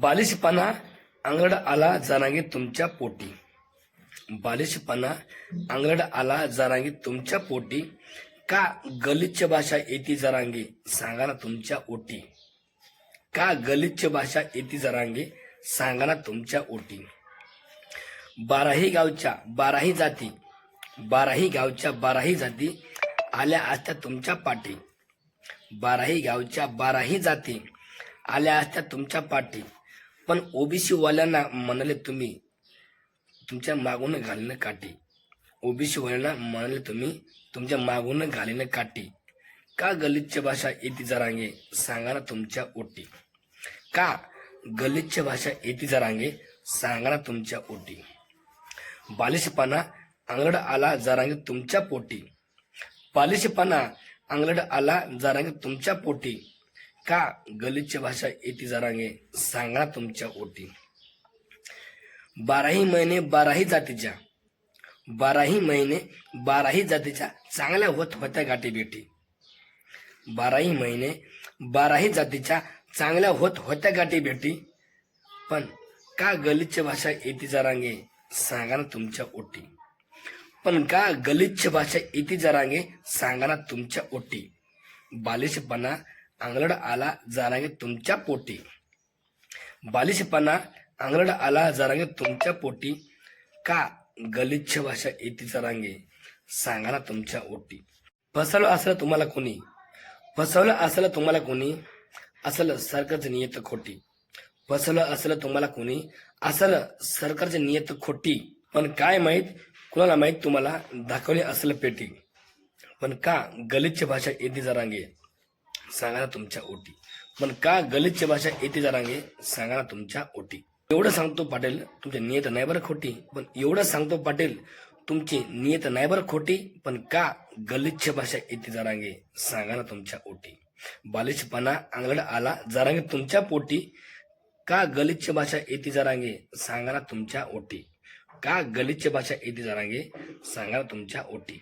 बालिशपणा अंगड आला जरांगे तुमच्या पोटी. बालिशपणा अंगड आला जरांगे तुमच्या पोटी. का गलिच्छ भाषा येती जरांगे सांगा ना तुमच्या ओटी. का गलिच्छ भाषा येती जरांगे सांगा ना तुमच्या ओटी. बाराही गावच्या बाराही जाती बाराही गावच्या बाराही जाती आल्या असत्या तुमच्या पाठी. बाराही गावच्या बाराही जाती आल्या असत्या तुमच्या पाठी. पण ओबीसी वाल्यांना म्हणाले तुम्ही तुमच्या मागून घालीनं काठी. ओबीसी वाल्यांना म्हणाले तुम्ही तुमच्या मागून घालीनं काठी. का गलिच्छ भाषा येती जरांगे? सांगा ना तुमच्या ओटी. का गलिच्छ भाषा येती जरांगे? सांगा ना तुमच्या ओटी. बालिशपणा आंगड आला जरांगे तुमच्या पोटी. बालिशपणा आंगड आला जरांगे तुमच्या पोटी. का गलिच्छ भाषा येती जरांगे? सांगा तुमच्या ओटी. बाराही महिने बाराही जातीच्या बाराही महिने बाराही जातीच्या चांगल्या होत होत्या गाठी भेटी. बाराही महिने बाराही जातीच्या चांगल्या होत होत्या गाठी भेटी. पण का गलिच्छ भाषा येती जरांगे? सांगा ना तुमच्या ओटी. पण का गलिच्छ भाषा येती जरांगे? सांगा ना तुमच्या ओटी. बालिशपणा आंगलड आला जारांगे तुमच्या पोटी. बालिशपणा आंगलड आला जरांगे तुमच्या पोटी. का गलिच्छ भाषा येतीचा जरांगे सांगा ना तुमच्या ओटी. फसवलं असलं तुम्हाला कोणी? फसवलं असलं तुम्हाला कोणी? असलं सरकारच नियत खोटी. फसवलं असलं तुम्हाला कोणी? असलं सरकारचं नियत खोटी. पण काय माहीत? कुणाला माहीत तुम्हाला? दाखवली असलं पेटी. पण का गलिच्छ भाषा येते जरांगे सांगा ना तुमच्या ओटी. पण का गलिच्छ भाषा येते जरांगे सांगा ना तुमच्या ओटी. एवढं सांगतो पाटील तुमची नियत नाही बरं खोटी. पण एवढं सांगतो पाटील तुमची नियत नाही बरं खोटी. पण का गलिच्छ भाषा येते जरांगे सांगा ना तुमच्या ओटी. बालिशपणा अंगड आला जरांगे तुमच्या पोटी. का गलिच्छ भाषा येते जरांगे सांगा ना तुमच्या ओटी. का गलिच्छ भाषा येते जरांगे सांगा ना तुमच्या ओटी.